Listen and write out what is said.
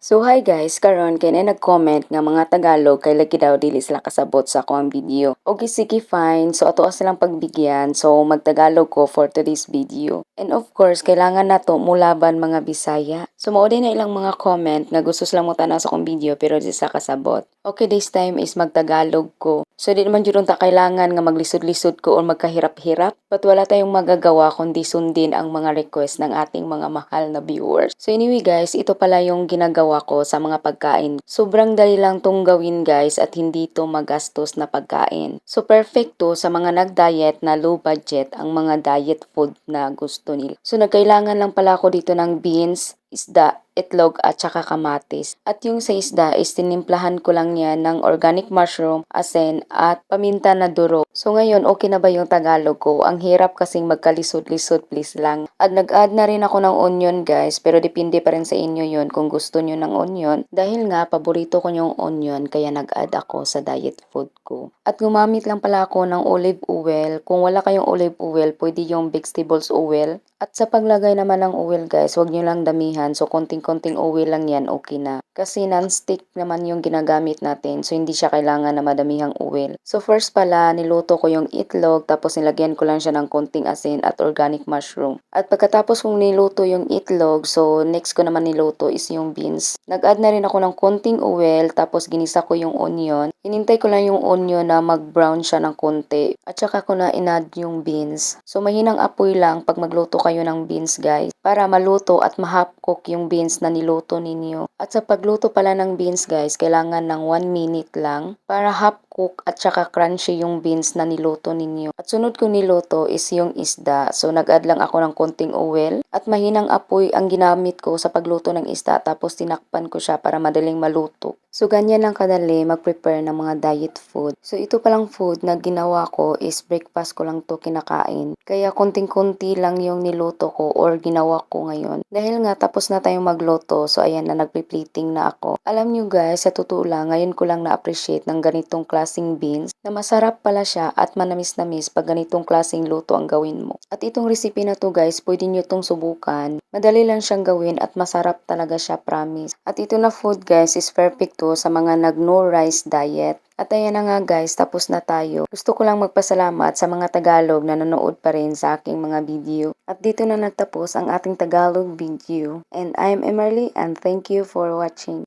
So hi guys, karon kay na nag-comment nga mga Tagalog kay lagi daw dili sila kasabot sa akong video. Okay sige fine, so ato silang pagbigyan. So magtagalog ko for today's video. And of course, kailangan nato mulaban mga Bisaya. So mao din na ilang mga comment nga gusto silang mo tanaw sa akong video pero di sila kasabot. Okay, this time is magtagalog ko. So di naman jud ta kailangan nga maglisod-lisod ko o magkahirap-hirap. But wala tayong magagawa kundi sundin ang mga request ng ating mga mahal na viewers. So anyway guys, ito pala yung ginagawa ko sa mga pagkain. Sobrang dali lang tong gawin guys at hindi to magastos na pagkain. So perfect to sa mga nag-diet na low budget ang mga diet food na gusto nila. So nagkailangan lang pala ako dito ng beans, isda, itlog at saka kamatis. At yung sa isda is tinimplahan ko lang yan ng organic mushroom, asin at paminta na duro. So ngayon okay na ba yung Tagalog ko? Ang hirap kasing magkalisod-lisod please lang. At nag-add na rin ako ng onion guys pero depende pa rin sa inyo yon kung gusto nyo ng onion. Dahil nga paborito ko yung onion kaya nag-add ako sa diet food ko. At gumamit lang pala ako ng olive oil. Kung wala kayong olive oil, pwede yung vegetables oil. At sa paglagay naman ng oil guys, huwag nyo lang damihan. So konting-konting oil lang yan, okay na. Kasi non-stick naman yung ginagamit natin. So hindi siya kailangan na madamihang oil. So first pala, niluto ko yung itlog. Tapos nilagyan ko lang siya ng konting asin at organic mushroom. At pagkatapos kong niluto yung itlog, so next ko naman niluto is yung beans. Nag-add na rin ako ng konting oil. Tapos ginisa ko yung onion. Hinintay ko lang yung onion na mag-brown siya ng konti. At saka ko na inad yung beans. So mahinang apoy lang pag magluto kayo ng beans guys. Para maluto at mahap cook yung beans na niluto ninyo. At sa pagluto pala ng beans guys, kailangan ng 1 minute lang para half cook at saka crunchy yung beans na niluto ninyo. At sunod ko niluto is yung isda. So nag-add lang ako ng konting oil at mahinang apoy ang ginamit ko sa pagluto ng isda tapos tinakpan ko siya para madaling maluto. So ganyan lang kadali mag-prepare ng mga diet food. So ito palang food na ginawa ko is breakfast ko lang to kinakain. Kaya konting-konti lang yung niluto ko or ginawa ko ngayon. Dahil nga tapos na tayong magluto, so ayan na nagpe-plating na ako. Alam nyo guys, sa totoo lang, ngayon ko lang na-appreciate ng ganitong klasing beans na masarap pala siya at manamis-namis pag ganitong klasing luto ang gawin mo. At itong recipe na to guys, pwede nyo tong subukan. Madali lang siyang gawin at masarap talaga siya, promise. At ito na food guys is perfect to sa mga nag no rice diet. At ayan na nga guys, tapos na tayo. Gusto ko lang magpasalamat sa mga Tagalog na nanonood pa rin sa aking mga video. At dito na nagtapos ang ating Tagalog video. And I'm Emerly and thank you for watching.